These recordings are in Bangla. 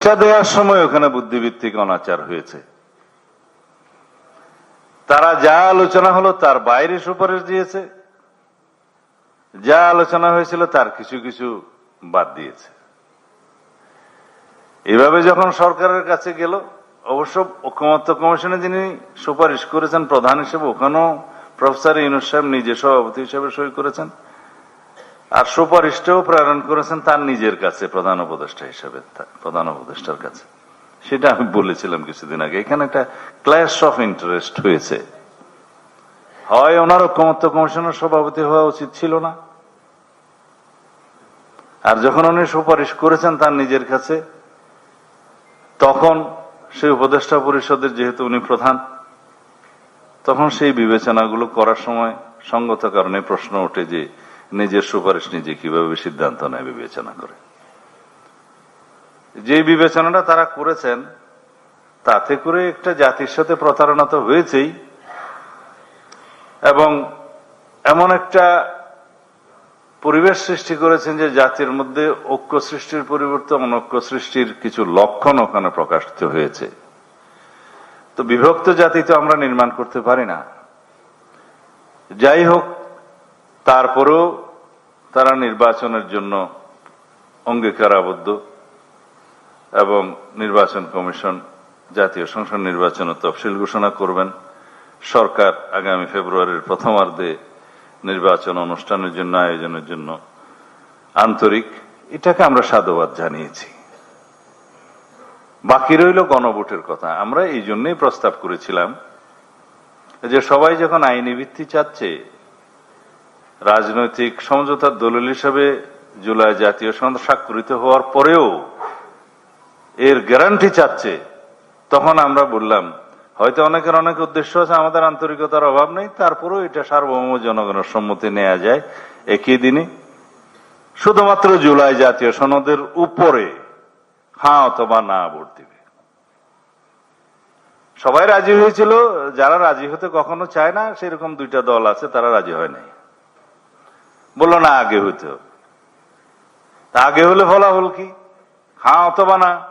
শিক্ষা দেওয়ার সময় ওখানে বুদ্ধিভিত্তিক অনাচার হয়েছে। তারা যা আলোচনা হলো তার বাইরে সুপারিশ দিয়েছে। যা আলোচনা হয়েছিল তার কিছু কিছু বাদ দিয়েছে। এভাবে যখন সরকারের কাছে গেল, অবশ্য ঐকমত্য কমিশনে যিনি সুপারিশ করেছেন, প্রধান হিসেবে ওখানেও প্রফেসর ইউনুস সাহেব নিজে সভাপতি হিসেবে সই করেছেন। আর সুপারিশটাও প্রেরণ করেছেন তার নিজের কাছে, প্রধান উপদেষ্টা হিসেবে প্রধান উপদেষ্টার কাছে। সেটা আমি বলেছিলাম কিছুদিন আগে। এখানে একটা ক্লাস অফ ইন্টারেস্ট হয়েছে। হয় ওনার ঐকমত্য কমিশনের সভাপতি হওয়া উচিত ছিল না? আর যখন উনি সুপারিশ করেছেন তার নিজের কাছে, তখন সেই উপদেষ্টা পরিষদের যেহেতু উনি প্রধান, তখন সেই বিবেচনাগুলো করার সময় সঙ্গত কারণে প্রশ্ন ওঠে যে নিজের সুপারিশ নিজে কীভাবে সিদ্ধান্ত নেয় বিবেচনা করে। যে বিবেচনাটা তারা করেছেন, তাতে করে একটা জাতির সাথে প্রতারণা তো হয়েছেই। এবং এমন একটা পরিবেশ সৃষ্টি করেছেন যে জাতির মধ্যে ঐক্য সৃষ্টির পরিবর্তে অনৈক্য সৃষ্টির কিছু লক্ষণ ওখানে প্রকাশিত হয়েছে। তো বিভক্ত জাতি তো আমরা নির্মাণ করতে পারি না। যাই হোক তারপরেও তারা নির্বাচনের জন্য অঙ্গীকার আবদ্ধ এবং নির্বাচন কমিশন, জাতীয় সংসদ নির্বাচনের তফসিল ঘোষণা করবেন। সরকার আগামী ফেব্রুয়ারির প্রথমার্ধে নির্বাচন অনুষ্ঠানের জন্য, আয়োজনের জন্য আন্তরিক, এটাকে আমরা সাধুবাদ জানিয়েছি। বাকি রইল গণভোটের কথা। আমরা এই জন্যই প্রস্তাব করেছিলাম যে সবাই যখন আইনি ভিত্তি চাচ্ছে রাজনৈতিক সমঝোতার দলিল হিসাবে জুলাই জাতীয় সংসদ স্বাক্ষরিত হওয়ার পরেও এর গ্যারান্টি চাচ্ছে। তখন আমরা বললাম, হয়তো অনেকের অনেক উদ্দেশ্য আছে, আমাদের আন্তরিকতার অভাব নেই, তারপরেও এটা সার্বভৌম জনগণের সম্মতি নেওয়া যায় একই দিনে। শুধুমাত্র জুলাই জাতীয় সনদের উপরে হ্যাঁ অথবা না ভোট দিবে। সবাই রাজি হয়েছিল, যারা রাজি হতে কখনো চায় না, সেরকম দুইটা দল আছে, তারা রাজি হয় নাই। বলল না আগে হইতে তা আগে হলে ফলাফল কি? হ্যাঁ অথবা না?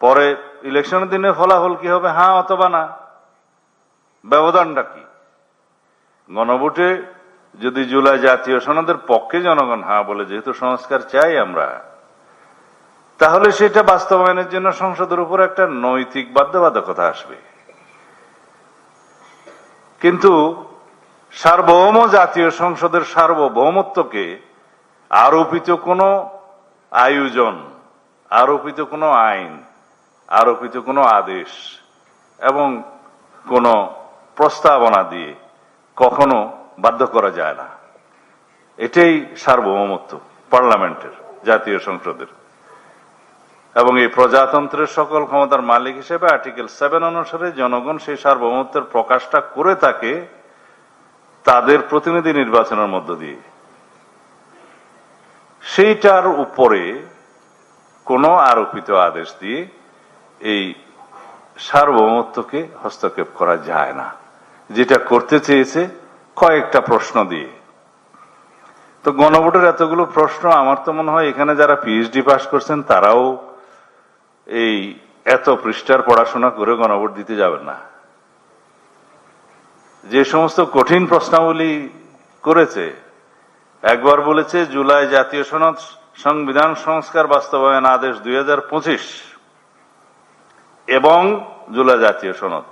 পরে ইলেকশনের দিনে ফলাফল কি হবে হ্যাঁ অথবা না? ব্যবধানটা কি? গণভোটে যদি জুলাই জাতীয় সনদের পক্ষে জনগণ হ্যাঁ বলে, যেহেতু সংস্কার চাই আমরা, তাহলে সেটা বাস্তবায়নের জন্য সংসদের উপর একটা নৈতিক বাধ্যবাধকতা আসবে। কিন্তু সার্বভৌম জাতীয় সংসদের সার্বভৌমত্বকে আরোপিত কোনো আয়োজন, আরোপিত কোনো আইন, আরোপিত কোনো আদেশ এবং কোনো প্রস্তাবনা দিয়ে কখনো বাধ্য করা যায় না। এটাই সার্বভৌমত্ব পার্লামেন্টের, জাতীয় সংসদের। এবং এই প্রজাতন্ত্রের সকল ক্ষমতার মালিক হিসেবে আর্টিকেল সেভেন অনুসারে জনগণ সেই সার্বভৌমত্বের প্রকাশটা করে থাকে তাদের প্রতিনিধি নির্বাচনের মধ্য দিয়ে। সেইটার উপরে কোনো আরোপিত আদেশ দিয়ে এই সার্বভৌমত্বকে হস্তক্ষেপ করা যায় না। যেটা করতে চেয়েছে কয়েকটা প্রশ্ন দিয়ে। তো গণভোটের এতগুলো প্রশ্ন, আমার তো মনে হয় এখানে যারা পিএইচডি পাশ করছেন, তারাও এই এত পৃষ্ঠার পড়াশোনা করে গণভোট দিতে যাবেন না। যে সমস্ত কঠিন প্রশ্নাবলী করেছে, একবার বলেছে, জুলাই জাতীয় সনদ সংবিধান সংস্কার বাস্তবায়ন আদেশ দুই হাজার পঁচিশ এবং জুলাই জাতীয় সনদ।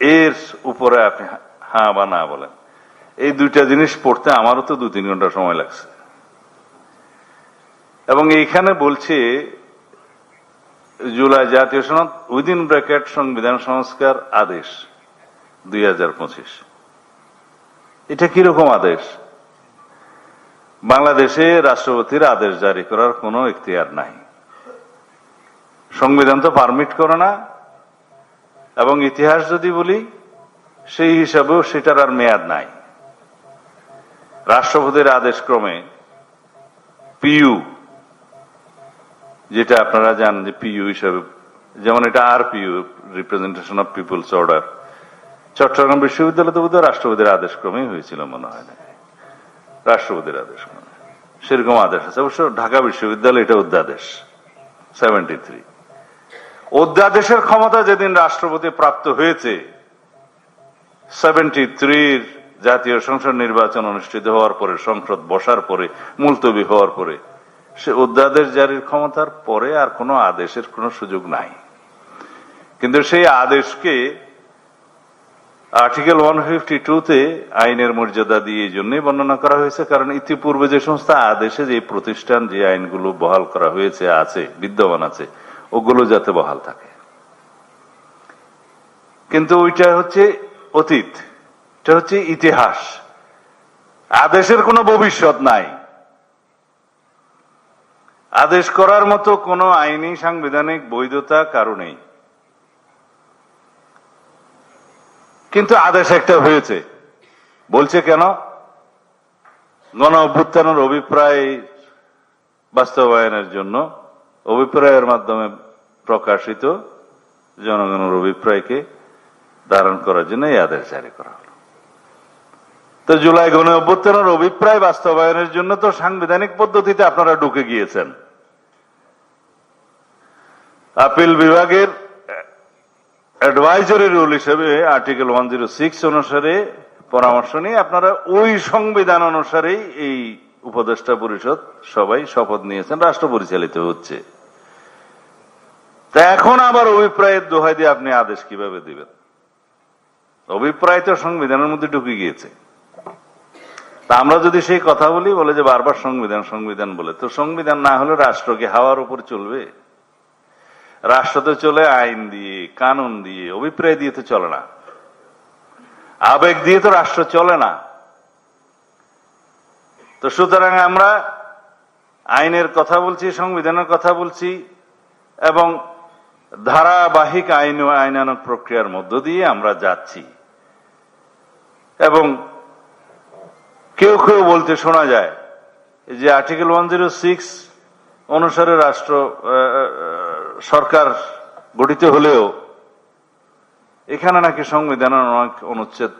এর উপরে আপনি হ্যাঁ বা না বলেন। এই দুইটা জিনিস পড়তে আমারও তো দু তিন ঘণ্টা সময় লাগছে। এবং এইখানে বলছে, জুলাই জাতীয় সনদ উইদিন ব্র্যাকেট সংবিধান সংস্কার আদেশ। দুই হাজার পঁচিশ। এটা কীরকম আদেশ? বাংলাদেশে রাষ্ট্রপতির আদেশ জারি করার কোনো এখতিয়ার নাই। সংবিধান তো পারমিট করে না। এবং ইতিহাস যদি বলি, সেই হিসাবেও সেটার আর মেয়াদ নাই। রাষ্ট্রপতির আদেশ ক্রমে পিইউ, যেটা আপনারা জানেন যে পিইউ হিসাবে, যেমন এটা আর PU representation of people's order Chattogram বিশ্ববিদ্যালয় তো বোধহয় রাষ্ট্রপতির আদেশ ক্রমেই হয়েছিল মনে হয় না। রাষ্ট্রপতির আদেশ ক্রমে সেরকম আদেশ আছে। অবশ্য ঢাকা বিশ্ববিদ্যালয় এটা অধ্যাদেশ সেভেন্টি থ্রি অধ্যাদেশের ক্ষমতা যেদিন রাষ্ট্রপতি প্রাপ্ত হয়েছে সেভেন্টি থ্রির জাতীয় সংসদ নির্বাচন অনুষ্ঠিত হওয়ার পরে, সংসদ বসার পরে, মুলতবি হওয়ার পরে, সে অধ্যাদেশ জারির ক্ষমতার পরে আর কোনো আদেশের কোনো সুযোগ নাই। কিন্তু সেই আদেশকে আর্টিকেল ওয়ান ফিফটি টুতে আইনের মর্যাদা দিয়ে এই জন্যই বর্ণনা করা হয়েছে, কারণ ইতিপূর্বে যে সমস্ত আদেশে যে প্রতিষ্ঠান, যে আইনগুলো বহাল করা হয়েছে, আছে, বিদ্যমান আছে, ওগুলো যাতে বহাল থাকে। কিন্তু ওইটা হচ্ছে অতীত, এটা হচ্ছে ইতিহাস। আদেশের কোনো ভবিষ্যৎ নাই। আদেশ করার মতো কোনো আইনি, সাংবিধানিক বৈধতা কারও নেই কিন্তু আদেশ একটা হয়েছে। বলছে কেন? গণ অভ্যুত্থানের অভিপ্রায় বাস্তবায়নের জন্য, অভিপ্রায়ের মাধ্যমে প্রকাশিত জনগণের অভিপ্রায়কে ধারণ করার জন্য এই আদেশ জারি করা হলো। তো জুলাই গণ অভ্যুত্থানের অভিপ্রায় বাস্তবায়নের জন্য তো সাংবিধানিক পদ্ধতিতে আপনারা ঢুকে গিয়েছেন। আপিল বিভাগের অ্যাডভাইজরি রুল হিসেবে আর্টিকেল ওয়ান জিরো সিক্স অনুসারে পরামর্শ নিয়ে আপনারা ওই সংবিধান অনুসারেই এই উপদেষ্টা পরিষদ সবাই শপথ নিয়েছেন, রাষ্ট্র পরিচালিত হচ্ছে। তা এখন আবার অভিপ্রায়ের দোহাই দিয়ে আপনি আদেশ কীভাবে দিবেন? অভিপ্রায় তো সংবিধানের মধ্যে ঢুকে গিয়েছে। তা আমরা যদি সেই কথা বলি, বলে যে বারবার সংবিধান সংবিধান বলে, তো সংবিধান না হলে রাষ্ট্রকে হাওয়ার উপর চলবে? রাষ্ট্র তো চলে, আইন দিয়ে, কানুন দিয়ে, অভিপ্রায় দিয়ে তো চলে না। আবেগ দিয়ে তো রাষ্ট্র চলে না। তো সুতরাং আমরা আইনের কথা বলছি, সংবিধানের কথা বলছি, এবং ধারাবাহিক আইন ও আইনানুক প্রক্রিয়ার মধ্য দিয়ে আমরা যাচ্ছি। এবং কেউ কেউ বলতে শোনা যায় যে আর্টিকেল ওয়ান জিরো সিক্স অনুসারে রাষ্ট্র সরকার গঠিত হলেও এখানে নাকি সংবিধানের অনেক অনুচ্ছেদ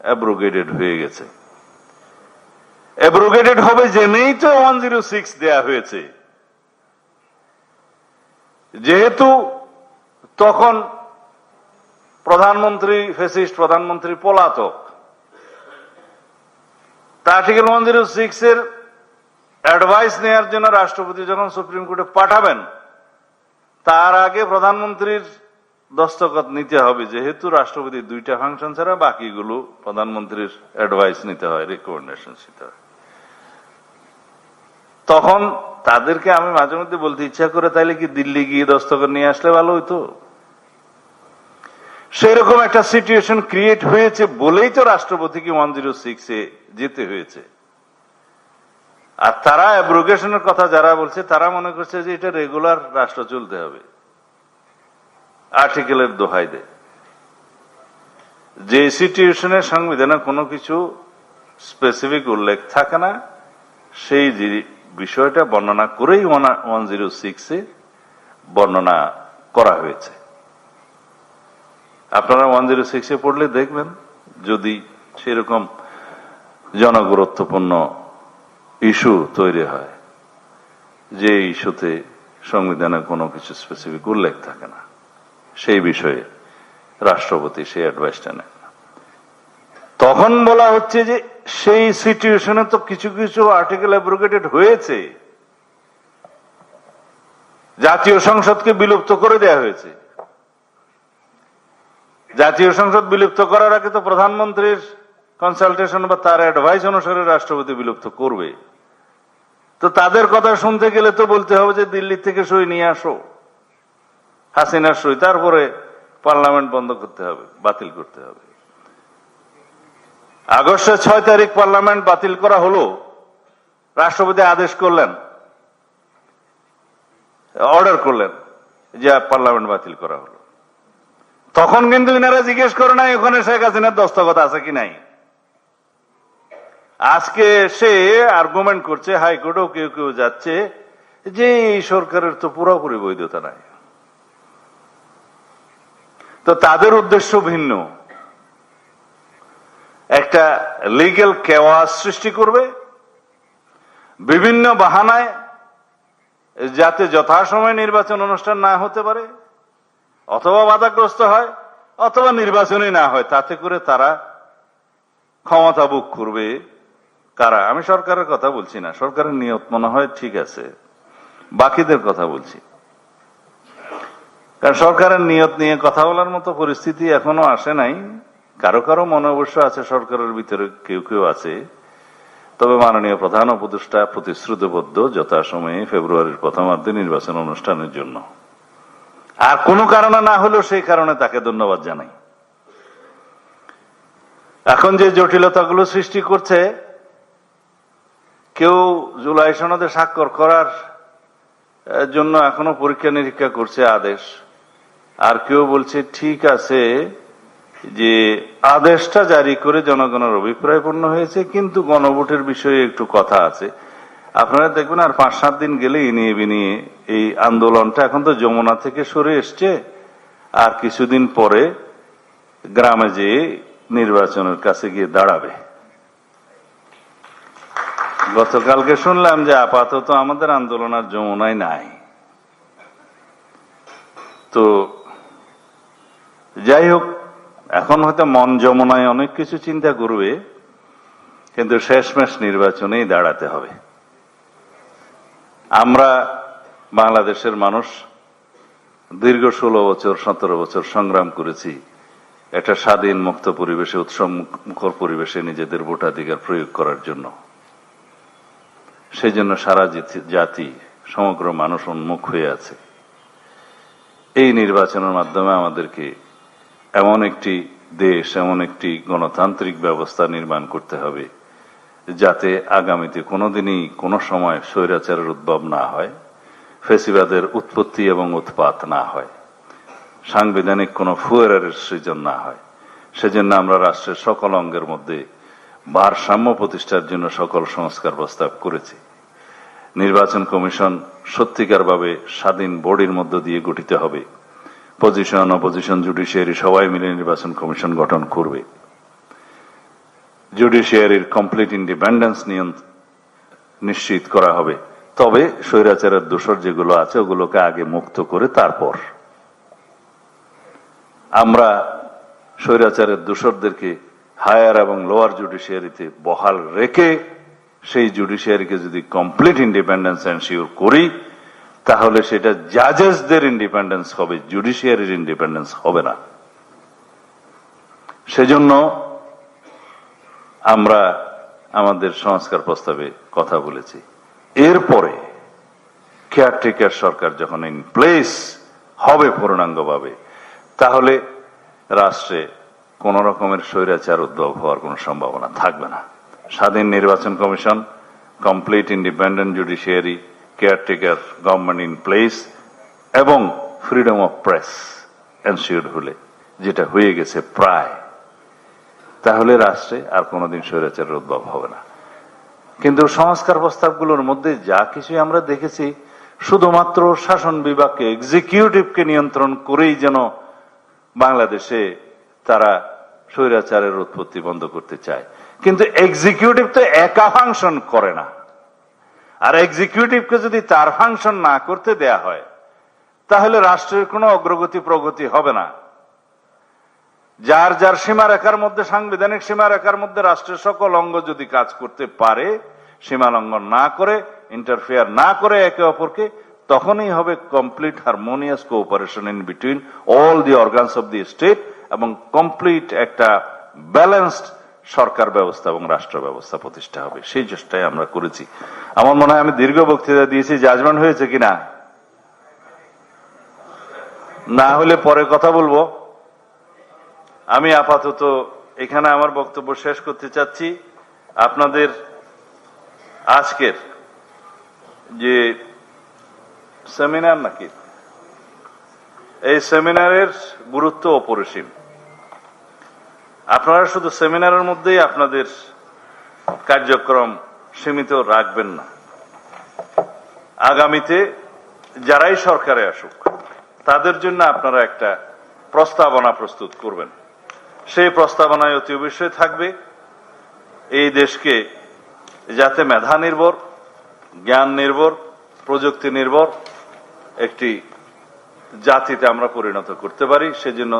অ্যাব্রোগেটেড হয়ে গেছে। অ্যাব্রোগেটেড হবে জেনেই তো ওয়ান জিরো সিক্স দেয়া হয়েছে। যেহেতু তখন প্রধানমন্ত্রী, ফেসিস্ট প্রধানমন্ত্রী পলাতক। আর্টিকেল ওয়ান জিরো সিক্স এর অ্যাডভাইস নেওয়ার জন্য রাষ্ট্রপতি যখন সুপ্রিম কোর্টে পাঠাবেন তার আগে প্রধানমন্ত্রীর দস্তখত নিতে হবে, যেহেতু রাষ্ট্রপতি দুইটা ফাংশন ছাড়া বাকিগুলো প্রধানমন্ত্রীর অ্যাডভাইস নিতে হয়, রিকমেন্ডেশন নিতে হয়। তখন তাদেরকে আমি মাঝে মধ্যে বলতে ইচ্ছা করে, তাইলে কি দিল্লি গিয়ে দস্তখত নিয়ে আসলে ভালো হইতো? সেরকম একটা সিচুয়েশন ক্রিয়েট হয়েছে বলেই তো রাষ্ট্রপতিকে ওয়ান জিরো সিক্সে যেতে হয়েছে। আর তারা অ্যাব্রোগেশনের কথা যারা বলছে, তারা মনে করছে যে এটা রেগুলার রাষ্ট্র চলতে হবে। আর্টিকেলের দোহাই দেয়। যে সিচুয়েশনের সংবিধানে কোনো কিছু স্পেসিফিক উল্লেখ থাকে না, সেই বিষয়টা বর্ণনা করেই ওয়ান জিরো সিক্সে বর্ণনা করা হয়েছে। আপনারা ওয়ান জিরো সিক্সে পড়লে দেখবেন, যদি সেরকম জনগুরুত্বপূর্ণ ইস্যু তৈরি হয়। যে ইস্যুতে সংবিধানে কোনো কিছু স্পেসিফিক উল্লেখ থাকে না। সেই বিষয়ে রাষ্ট্রপতি সেই অ্যাডভাইসটা নেন। তখন বলা হচ্ছে যে সেই সিচুয়েশনে তো কিছু কিছু আর্টিকেল অ্যাব্রোগেটেড হয়েছে। জাতীয় সংসদকে বিলুপ্ত করে দেয়া হয়েছে। জাতীয় সংসদ বিলুপ্ত করার আগে তো প্রধানমন্ত্রীর কনসালটেশন বা তার অ্যাডভাইস অনুসারে রাষ্ট্রপতি বিলুপ্ত করবে। তো তাদের কথা শুনতে গেলে তো বলতে হবে যে দিল্লি থেকে সই নিয়ে আসো। হাসিনার সই, তারপরে পার্লামেন্ট বন্ধ করতে হবে, বাতিল করতে হবে। আগস্টের ছয় তারিখ পার্লামেন্ট বাতিল করা হলো। রাষ্ট্রপতি আদেশ করলেন অর্ডার করলেন যে পার্লামেন্ট বাতিল করা হলো। তখন কিন্তু ইনারা জিজ্ঞেস করে নাই, ওখানে শেখ হাসিনার দস্তখত আছে কি নাই? আজকে সে আর্গুমেন্ট করছে হাইকোর্টেও কেউ কেউ যাচ্ছে, যে এই সরকারের তো পুরোপুরি বৈধতা নাই। তো তাদের উদ্দেশ্য ভিন্ন। একটা লিগেল কেওয়াস সৃষ্টি করবে, বিভিন্ন বাহানায় যাতে যথাসময়ে নির্বাচন অনুষ্ঠান না হতে পারে, অথবা বাধাগ্রস্ত হয়, অথবা নির্বাচনই না হয়, তাতে করে তারা ক্ষমতা বুক করবে। কারা? আমি সরকারের কথা বলছি না। সরকারের নিয়ত মনে হয় ঠিক আছে। বাকিদের কথা বলছি। কারণ সরকারের নিয়ত নিয়ে কথা বলার মতো পরিস্থিতি এখনও আসে নাই। কারও কারও মনে অবশ্য আছে সরকারের ভিতরে কেউ কেউ আছে। তবে মাননীয় প্রধান উপদেষ্টা প্রতিশ্রুতিবদ্ধ যথাসময়ে ফেব্রুয়ারির প্রথমার্ধে নির্বাচন অনুষ্ঠানের জন্য। আর কোনো কারণে না হলেও সেই কারণে তাকে ধন্যবাদ জানাই। এখন যে জটিলতাগুলো সৃষ্টি করছে কেউ জুলাই সনদে স্বাক্ষর করার জন্য এখনও পরীক্ষা নিরীক্ষা করছে আদেশ। আর কেউ বলছে, ঠিক আছে যে আদেশটা জারি করে জনগণের অভিপ্রায় পূর্ণ হয়েছে, কিন্তু গণভোটের বিষয়ে একটু কথা আছে। আপনারা দেখবেন আর পাঁচ সাত দিন গেলে ইনিয়ে বিনিয়ে এই আন্দোলনটা এখন তো যমুনা থেকে সরে এসছে। আর কিছুদিন পরে গ্রামে যেয়ে নির্বাচনের কাছে গিয়ে দাঁড়াবে। গতকালকে শুনলাম যে আপাতত আমাদের আন্দোলন আর যমুনায় নাই। তো যাই হোক, এখন হয়তো মন যমুনায় অনেক কিছু চিন্তা করবে, কিন্তু শেষমেশ নির্বাচনেই দাঁড়াতে হবে। আমরা বাংলাদেশের মানুষ, দীর্ঘ ষোলো বছর, সতেরো বছর সংগ্রাম করেছি। একটা স্বাধীন, মুক্ত পরিবেশে, উৎসব মুখর পরিবেশে নিজেদের ভোটাধিকার প্রয়োগ করার জন্য। সেই জন্য সারা জাতি- সমগ্র মানুষ উন্মুখ হয়ে আছে। এই নির্বাচনের মাধ্যমে আমাদেরকে এমন একটি দেশ, এমন একটি গণতান্ত্রিক ব্যবস্থা নির্মাণ করতে হবে, যাতে আগামীতে কোনোদিনই কোনো সময় স্বৈরাচারের উদ্ভব না হয়, ফেসিবাদের উৎপত্তি এবং উৎপাত না হয়, সাংবিধানিক কোনো ফুয়ারের সৃজন না হয়। সেজন্য আমরা রাষ্ট্রের সকল অঙ্গের মধ্যে ভারসাম্য প্রতিষ্ঠার জন্য সকল সংস্কার প্রস্তাব করেছি। নির্বাচন কমিশন সত্যিকারভাবে স্বাধীন বোর্ডের মধ্য দিয়ে গঠিত হবে। পজিশন অপোজিশন জুডিশিয়ারি সবাই মিলে নির্বাচন কমিশন গঠন করবে। জুডিশিয়ারির কমপ্লিট ইন্ডিপেন্ডেন্স নিশ্চিত করা হবে। তবে স্বৈরাচারের দোষর যেগুলো আছে, ওগুলোকে আগে মুক্ত করে তারপর। আমরা স্বৈরাচারের দোষরদেরকে হায়ার এবং লোয়ার জুডিশিয়ারিতে বহাল রেখে সেই জুডিশিয়ারিকে যদি কমপ্লিট ইন্ডিপেন্ডেন্স এনশিওর করি, তাহলে সেটা জাজেসদের ইন্ডিপেন্ডেন্স হবে জুডিশিয়ারির ইন্ডিপেন্ডেন্স হবে না। সেজন্য আমরা আমাদের সংস্কার প্রস্তাবে কথা বলেছি। এরপরে কেয়ারটেকার সরকার যখন ইন প্লেস হবে পূর্ণাঙ্গভাবে, তাহলে রাষ্ট্রে কোন রকমের স্বৈরাচার উদ্ভব হওয়ার কোনো সম্ভাবনা থাকবে না। স্বাধীন নির্বাচন commission complete independent judiciary caretaker government in place এবং ফ্রিডম অফ প্রেস এনশিওর হলে, যেটা হয়ে গেছে প্রায়। তাহলে রাষ্ট্রে আর কোনোদিন স্বৈরাচারের উদ্ভব হবে না। কিন্তু সংস্কার প্রস্তাবগুলোর মধ্যে যা কিছু আমরা দেখেছি, শুধুমাত্র শাসন বিভাগকে এক্সিকিউটিভকে নিয়ন্ত্রণ করেই যেন বাংলাদেশে তারা স্বৈরাচারের উৎপত্তি বন্ধ করতে চায়। কিন্তু এক্সিকিউটিভ তো একা ফাংশন করে না। আর এক্সিকিউটিভকে যদি তার ফাংশন না করতে দেয়া হয়, তাহলে রাষ্ট্রের কোনো অগ্রগতি প্রগতি হবে না। যার যার সীমারেখার মধ্যে, সাংবিধানিক সীমারেখার মধ্যে রাষ্ট্রের সকল অঙ্গ যদি কাজ করতে পারে, সীমা লঙ্ঘন না করে ইন্টারফেয়ার না করে একে অপরকে, তখনই হবে complete harmonious cooperation in between all the organs of the state এবং কমপ্লিট একটা ব্যালেন্সড সরকার ব্যবস্থা এবং রাষ্ট্র ব্যবস্থা প্রতিষ্ঠা হবে। সেই চেষ্টাই আমরা করেছি। আমার মনে হয় আমি দীর্ঘ বক্তৃতা দিয়েছি জাজমেন্ট হয়েছে কিনা? না হলে পরে কথা বলব। আমি আপাতত এখানে আমার বক্তব্য শেষ করতে চাচ্ছি। আপনাদের আজকের যে সেমিনার নাকি? এই সেমিনারের গুরুত্ব অপরিসীম। আপনারা শুধু সেমিনারের মধ্যেই আপনাদের কার্যক্রম সীমিত রাখবেন না। আগামীতে যারাই সরকারে আসুক, তাদের জন্য আপনারা একটা প্রস্তাবনা প্রস্তুত করবেন। সেই প্রস্তাবনায় অতি অবশ্যই থাকবে, এই দেশকে যাতে মেধা নির্ভর, জ্ঞান নির্ভর, প্রযুক্তি নির্ভর একটি জাতিতে আমরা পরিণত করতে পারি, সেজন্য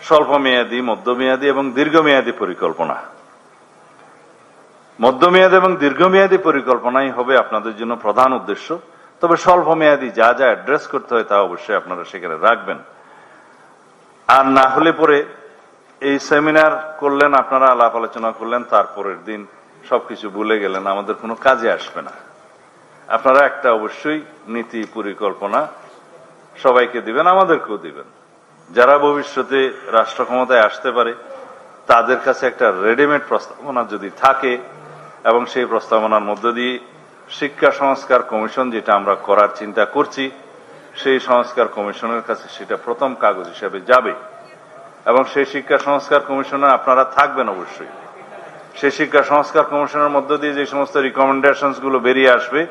স্বল্পমেয়াদী, মধ্যমেয়াদী এবং দীর্ঘমেয়াদী পরিকল্পনা। মধ্যমেয়াদী এবং দীর্ঘমেয়াদী পরিকল্পনাই হবে আপনাদের জন্য প্রধান উদ্দেশ্য। তবে স্বল্পমেয়াদী যা যা অ্যাড্রেস করতে হয় তা অবশ্যই আপনারা সেখানে রাখবেন। আর না হলে পরে এই সেমিনার করলেন, আপনারা আলাপ আলোচনা করলেন, তারপরের দিন সবকিছু ভুলে গেলেন, আমাদের কোনো কাজে আসবে না। আপনারা একটা অবশ্যই নীতি পরিকল্পনা সবাইকে দিবেন, আমাদেরকেও দিবেন। যারা ভবিষ্যতে রাষ্ট্র ক্ষমতায় আসতে পারে, তাদের কাছে একটা রেডিমেড প্রস্তাবনা যদি থাকে, এবং সেই প্রস্তাবনার মধ্য দিয়ে শিক্ষা সংস্কার কমিশন যেটা আমরা করার চিন্তা করছি, সেই সংস্কার কমিশনের কাছে সেটা প্রথম কাগজ হিসেবে যাবে। এবং সেই শিক্ষা সংস্কার কমিশনে আপনারা থাকবেন অবশ্যই। সেই শিক্ষা সংস্কার কমিশনের মধ্য দিয়ে যে সমস্ত রিকমেন্ডেশনসগুলো বেরিয়ে আসবে,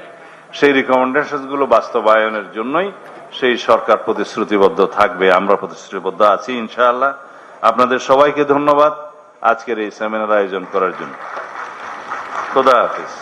সেই রিকমেন্ডেশনসগুলো বাস্তবায়নের জন্যই সেই সরকার প্রতিশ্রুতিবদ্ধ থাকবে, আমরা প্রতিশ্রুতিবদ্ধ আছি, ইনশাআল্লাহ। আপনাদের সবাইকে ধন্যবাদ আজকের এই সেমিনার আয়োজন করার জন্য। খোদা হাফিজ।